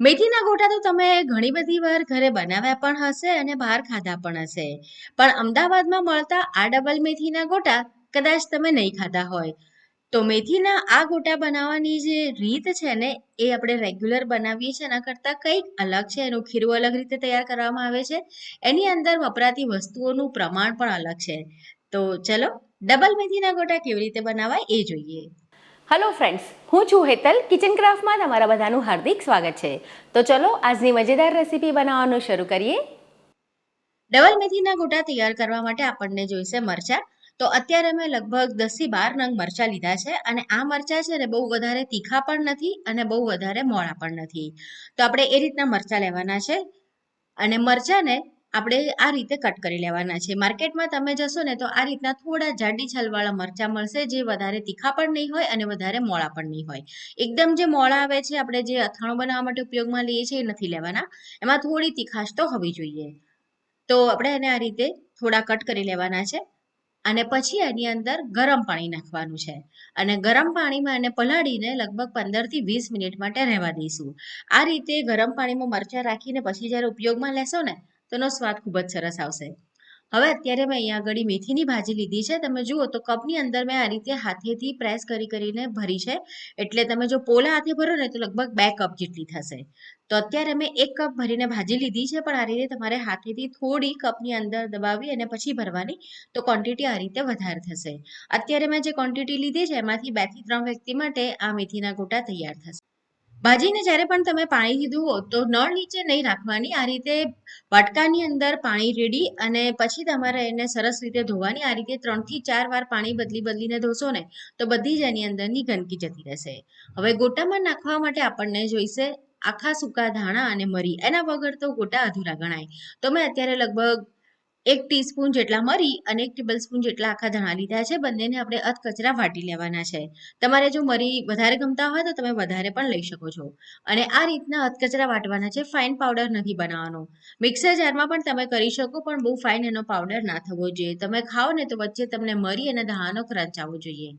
મેથીના ગોટા તો તમે ઘણી બધી વાર ઘરે બનાવ્યા પણ હશે અને બહાર ખાધા પણ હશે. પણ અમદાવાદમાં મળતા આ ડબલ મેથીના ગોટા કદાચ તમે નહીં ખાધા હોય. તો મેથીના આ ગોટા બનાવવાની જે રીત છે ને, એ આપણે રેગ્યુલર બનાવીએ છીએ, એના કરતાં કંઈક અલગ છે. એનું ખીરું અલગ રીતે તૈયાર કરવામાં આવે છે. એની અંદર વપરાતી વસ્તુઓનું પ્રમાણ પણ અલગ છે. તો ચલો, ડબલ મેથીના ગોટા કેવી રીતે બનાવાય એ જોઈએ. હલો ફ્રેન્ડ્સ હું છું હેતલ. કિચન ક્રાફ્ટમાં તમારા બધાનું હાર્દિક સ્વાગત છે. તો ચલો, આજની મજેદાર રેસીપી બનાવવાનું શરૂ કરીએ. ડબલ મેથીના ગોટા તૈયાર કરવા માટે આપણને જોઈશે મરચાં. તો અત્યારે મેં લગભગ દસથી બાર નંગ મરચાં લીધા છે અને આ મરચાં છે ને બહુ વધારે તીખા પણ નથી અને બહુ વધારે મોળા પણ નથી. તો આપણે એ રીતના મરચાં લેવાના છે. અને મરચાંને આપણે આ રીતે કટ કરી લેવાના છે. માર્કેટમાં તમે જશો ને તો આ રીતના થોડા જાડી છલવાળા મરચાં મળશે, જે વધારે તીખા પણ નહીં હોય અને વધારે મોળા પણ નહીં હોય. એકદમ જે મોળા આવે છે, આપણે જે અથાણું બનાવવા માટે ઉપયોગમાં લઈએ છીએ એ નથી લેવાના. એમાં થોડી તીખાશ તો હોવી જોઈએ. તો આપણે એને આ રીતે થોડા કટ કરી લેવાના છે અને પછી એની અંદર ગરમ પાણી નાખવાનું છે. અને ગરમ પાણીમાં એને પલાળીને લગભગ પંદરથી વીસ મિનિટ માટે રહેવા દઈશું. આ રીતે ગરમ પાણીમાં મરચાં રાખીને પછી જ્યારે ઉપયોગમાં લેશો ને તો એનો સ્વાદ ખૂબ જ સરસ આવશે. હવે અત્યારે મેં અહીંયા આગળ મેથીની ભાજી લીધી છે. તમે જુઓ તો કપની અંદર મેં આ રીતે હાથેથી પ્રેસ કરી કરીને ભરી છે. એટલે તમે જો પોલા હાથે ભરો ને તો લગભગ બે કપ જેટલી થશે. તો અત્યારે મેં એક કપ ભરીને ભાજી લીધી છે, પણ આ રીતે તમારે હાથેથી થોડી કપની અંદર દબાવી અને પછી ભરવાની તો ક્વોન્ટિટી આ રીતે વધારે થશે. અત્યારે મેં જે ક્વોન્ટિટી લીધી છે, એમાંથી બેથી ત્રણ વ્યક્તિ માટે આ મેથીના ગોટા તૈયાર થશે. ભાજીને જ્યારે પણ તમે પાણી લીધું હો તો નળ નીચે નહીં રાખવાની. આ રીતે વાટકાની અંદર પાણી રેડી અને પછી તમારે એને સરસ રીતે ધોવાની. આ રીતે ત્રણથી ચાર વાર પાણી બદલી બદલીને ધોશો ને તો બધી જ એની અંદરની ગંદકી જતી રહેશે. હવે ગોટામાં નાખવા માટે આપણને જોઈશે આખા સૂકા ધાણા અને મરી. એના વગર તો ગોટા અધૂરા ગણાય. તો મેં અત્યારે લગભગ એક ટીસ્પૂન જેટલા મરી અને એક ટેબલ સ્પૂન જેટલા આખા ધાણા લીધા છે. બંનેને આપણે અધકચરા વાટી લેવાના છે. તમારે જો મરી વધારે ગમતા હોય તો તમે વધારે પણ લઈ શકો છો. અને આ રીતના અધકચરા વાટવાના છે. ફાઇન પાવડર નથી બનાવવાનો. મિક્સર જારમાં પણ તમે કરી શકો, પણ બહુ ફાઇન એનો પાવડર ના થવો જોઈએ. તમે ખાઓ ને તો વચ્ચે તમને મરી અને ધાણાનો ક્રંચ આવવો જોઈએ.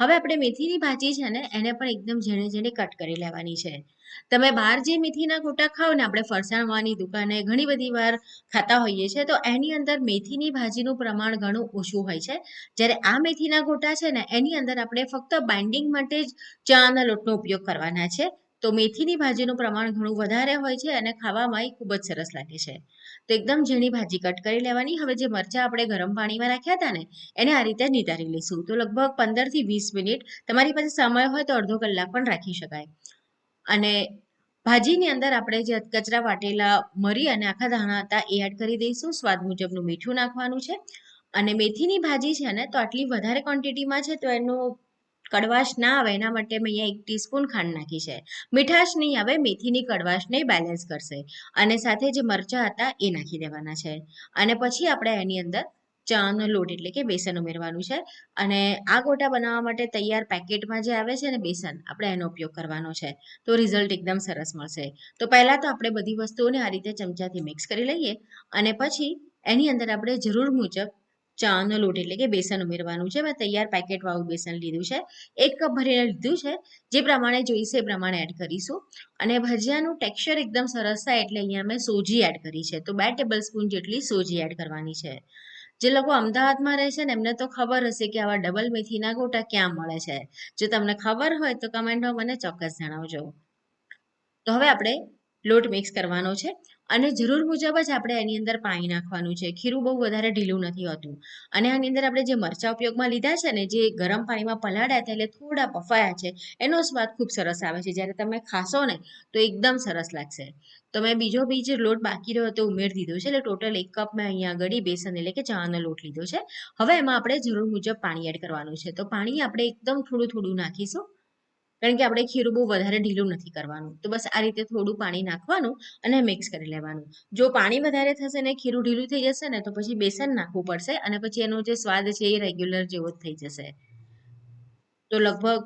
હવે આપણે મેથીની ભાજી છે ને, એને પણ એકદમ ઝીણે ઝીણે કટ કરી લેવાની છે. તમે બહાર જે મેથીના ગોટા ખાઓ ને આપણે ફરસાણવાની દુકાને ઘણી બધી વાર ખાતા હોઈએ છીએ, તો એની અંદર મેથીની ભાજીનું પ્રમાણ ઘણું ઓછું હોય છે. જ્યારે આ મેથીના ગોટા છે ને, એની અંદર આપણે ફક્ત બાઇન્ડિંગ માટે જ ચાના લોટનો ઉપયોગ કરવાના છે. તો મેથીની ભાજીનું પ્રમાણ ઘણું વધારે હોય છે અને ખાવામાં એ ખૂબ જ સરસ લાગે છે. તો એકદમ ઝીણી ભાજી કટ કરી લેવાની. હવે જે મરચાં આપણે ગરમ પાણીમાં રાખ્યા હતા ને, એને આ રીતે નિતારી લઈશું. તો લગભગ પંદરથી વીસ મિનિટ, તમારી પાસે સમય હોય તો અડધો કલાક પણ રાખી શકાય. અને ભાજીની અંદર આપણે જે કચરા વાટેલા મરી અને આખા ધાણા હતા એ એડ કરી દઈશું. સ્વાદ મુજબનું મીઠું નાખવાનું છે. અને મેથીની ભાજી છે ને, તો આટલી વધારે ક્વોન્ટિટીમાં છે તો એનું કડવાશ ના આવે, એના માટે મેં અહીંયા એક ટીસ્પૂન ખાંડ નાખી છે. મીઠાશ નહીં આવે, મેથીની કડવાશને બેલેન્સ કરશે. અને સાથે જે મરચાં હતા એ નાખી દેવાના છે. અને પછી આપણે એની અંદર ચાનો લોટ એટલે કે બેસન ઉમેરવાનું છે. અને આ ગોટા બનાવવા માટે તૈયાર પેકેટમાં જે આવે છે ને બેસન, આપણે એનો ઉપયોગ કરવાનો છે. તો રિઝલ્ટ એકદમ સરસ મળશે. તો પહેલાં તો આપણે બધી વસ્તુઓને આ રીતે ચમચાથી મિક્સ કરી લઈએ અને પછી એની અંદર આપણે જરૂર મુજબ ચાનો લોટ એટલે કે બેસન ઉમેરવાનું છે. મેં તૈયાર પેકેટવાળું બેસન લીધું છે. એક કપ ભરીને લીધું છે. જે પ્રમાણે જોઈશે એ પ્રમાણે એડ કરીશું. અને ભજીયાનું ટેક્સચર એકદમ સરસ થાય એટલે અહીંયા મેં સોજી એડ કરી છે. તો બે ટેબલ સ્પૂન જેટલી સોજી એડ કરવાની છે. જે લોકો અમદાવાદમાં રહે છે ને, એમને તો ખબર હશે કે આવા ડબલ મેથીના ગોટા ક્યાં મળે છે. જો તમને ખબર હોય તો કમેન્ટમાં મને ચોક્કસ જણાવજો. તો હવે આપણે લોટ મિક્સ કરવાનો છે. અને જરૂર મુજબ જ આપણે એની અંદર પાણી નાખવાનું છે. ખીરું બહુ વધારે ઢીલું નથી હોતું. અને આની અંદર આપણે જે મરચાં ઉપયોગમાં લીધા છે ને, જે ગરમ પાણીમાં પલાળ્યા હતા એટલે થોડા પફાયા છે, એનો સ્વાદ ખૂબ સરસ આવે છે. જ્યારે તમે ખાશો ને, તો એકદમ સરસ લાગશે. તો મેં બીજો બીજ લોટ બાકી રહ્યો તો ઉમેરી દીધો છે. એટલે ટોટલ એક કપ મેં અહીંયા આગળ બેસન એટલે કે ચાનો લોટ લીધો છે. હવે એમાં આપણે જરૂર મુજબ પાણી એડ કરવાનું છે. તો પાણી આપણે એકદમ થોડું થોડું નાખીશું. કારણ કે આપણે ખીરું બહુ વધારે ઢીલું નથી કરવાનું. તો બસ આ રીતે થોડું પાણી નાખવાનું અને મિક્સ કરી લેવાનું. જો પાણી વધારે થશે ને ખીરું ઢીલું થઈ જશે ને તો પછી બેસન નાખવું પડશે અને પછી એનો જે સ્વાદ છે એ રેગ્યુલર જેવો જ થઈ જશે. તો લગભગ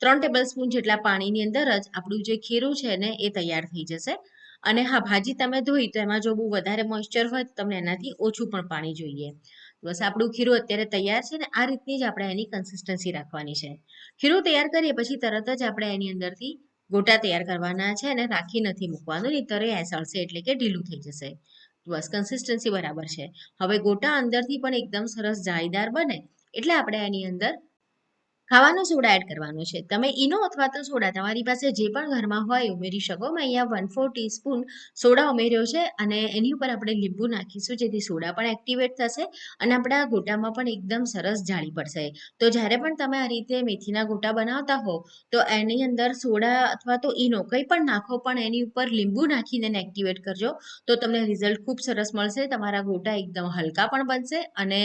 ત્રણ ટેબલ સ્પૂન જેટલા પાણીની અંદર જ આપણું જે ખીરું છે ને એ તૈયાર થઈ જશે. અને હા, ભાજી તમે ધોઈ તો એમાં જો બહુ વધારે મોઇશ્ચર હોય તો તમને એનાથી ઓછું પણ પાણી જોઈએ. બસ આપણું ખીરું અત્યારે તૈયાર છે ને આ રીતની જ આપણે એની કન્સિસ્ટન્સી રાખવાની છે. ખીરું તૈયાર કરીએ પછી તરત જ આપણે એની અંદરથી ગોટા તૈયાર કરવાના છે અને રાખી નથી મૂકવાનું નહીંતર એ સળશે એટલે કે ઢીલું થઈ જશે. બસ કન્સિસ્ટન્સી બરાબર છે. હવે ગોટા અંદરથી પણ એકદમ સરસ જાળીદાર બને એટલે આપણે એની અંદર ખાવાનો સોડા એડ કરવાનો છે. તમે ઈનો અથવા તો સોડા તમારી પાસે જે પણ ઘરમાં હોય ઉમેરી શકો. મેં અહીંયા વન ફોર ટીસ્પૂન સોડા ઉમેર્યો છે અને એની ઉપર આપણે લીંબુ નાખીશું જેથી સોડા પણ એક્ટિવેટ થશે અને આપણા ગોટામાં પણ એકદમ સરસ જાળી પડશે. તો જ્યારે પણ તમે આ રીતે મેથીના ગોટા બનાવતા હો, તો એની અંદર સોડા અથવા તો ઈનો કંઈ પણ નાખો, પણ એની ઉપર લીંબુ નાખીને એક્ટિવેટ કરજો, તો તમને રિઝલ્ટ ખૂબ સરસ મળશે. તમારા ગોટા એકદમ હલકા પણ બનશે અને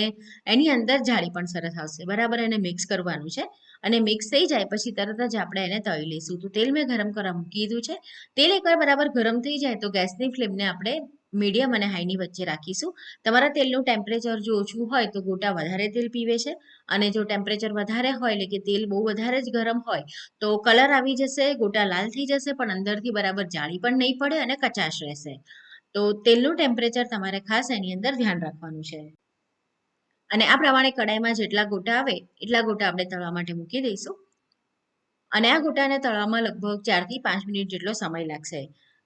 એની અંદર જાળી પણ સરસ આવશે. બરાબર? એને મિક્સ કરવાનું છે. અને મિક્સ થઈ જાય, પછી તરત જ આપણે એને તળી લઈશું. તો તેલ મેં ગરમ કરવા મૂકી દીધું છે. તેલ એકવાર બરાબર ગરમ થઈ જાય તો ગેસની ફ્લેમને આપણે મીડિયમ અને હાઈની વચ્ચે રાખીશું. તમારા તેલનું ટેમ્પરેચર જો ઓછું હોય તો ગોટા વધારે તેલ પીવે છે. અને જો ટેમ્પરેચર વધારે હોય, એટલે કે તેલ બહુ વધારે જ ગરમ હોય, તો કલર આવી જશે, ગોટા લાલ થઈ જશે, પણ અંદરથી બરાબર જાળી પણ નહીં પડે અને કચાશ રહેશે. તો તેલનું ટેમ્પરેચર તમારે ખાસ એની અંદર ધ્યાન રાખવાનું છે. અને આ પ્રમાણે કડાઈમાં જેટલા ગોટા આવે, એટલા ગોટા આપણે તળવા માટે મૂકી દઈશું. અને આ ગોટાને તળવામાં લગભગ ચારથી પાંચ મિનિટ જેટલો સમય લાગશે.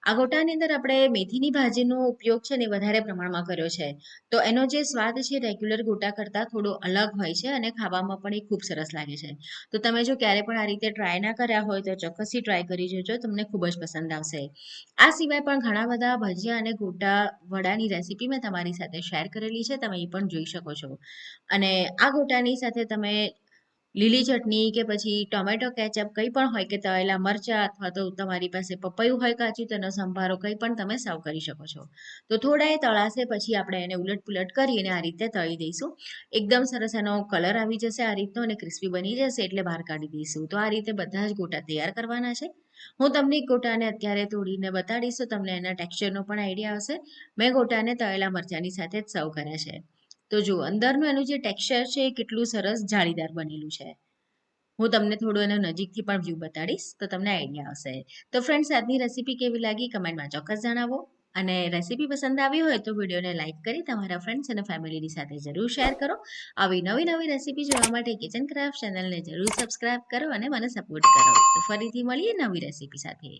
આ ગોટાની અંદર આપણે મેથીની ભાજીનો ઉપયોગ છે ને વધારે પ્રમાણમાં કર્યો છે. તો એનો જે સ્વાદ છે રેગ્યુલર ગોટા કરતાં થોડો અલગ હોય છે અને ખાવામાં પણ એ ખૂબ સરસ લાગે છે. તો તમે જો ક્યારે પણ આ રીતે ટ્રાય ના કર્યા હોય તો ચોક્કસથી ટ્રાય કરી જોજો, તમને ખૂબ જ પસંદ આવશે. આ સિવાય પણ ઘણા બધા ભજીયા અને ગોટા વડાની રેસીપી મેં તમારી સાથે શેર કરેલી છે, તમે એ પણ જોઈ શકો છો. અને આ ગોટાની સાથે તમે લીલી ચટણી કે પછી ટોમેટો, કેચઅપ કંઈ પણ હોય કે તળેલા મરચાં અથવા તો તમારી પાસે પપૈયું હોય કાચું તેનો સંભારો કંઈ પણ તમે સર્વ કરી શકો છો. તો થોડા એ તળાશે, પછી આપણે એને ઉલટ પુલટ કરી અને આ રીતે તળી દઈશું. એકદમ સરસ એનો કલર આવી જશે આ રીતનો અને ક્રિસ્પી બની જશે એટલે બહાર કાઢી દઈશું. તો આ રીતે બધા જ ગોટા તૈયાર કરવાના છે. હું તમને ગોટાને અત્યારે તોડીને બતાડીશ, તો તમને એના ટેક્સચરનો પણ આઈડિયા આવશે. મેં ગોટાને તળેલા મરચાંની સાથે જ સર્વ કર્યા છે. તો જુઓ અંદરનું એનું જે ટેક્સચર છે એ કેટલું સરસ જાળીદાર બનેલું છે. હું તમને થોડું એનો નજીકથી પણ વ્યૂ બતાડીશ, તો તમને આઈડિયા આવશે. તો ફ્રેન્ડ્સ આજની રેસીપી કેવી લાગી કમેન્ટમાં ચોક્કસ જણાવો. અને રેસીપી પસંદ આવી હોય તો વિડીયોને લાઇક કરી તમારા ફ્રેન્ડ્સ અને ફેમિલીની સાથે જરૂર શેર કરો. આવી નવી નવી રેસીપી જોવા માટે કિચન ક્રાફ્ટ ચેનલને જરૂર સબસ્ક્રાઇબ કરો અને મને સપોર્ટ કરો. તો ફરીથી મળીએ નવી રેસીપી સાથે.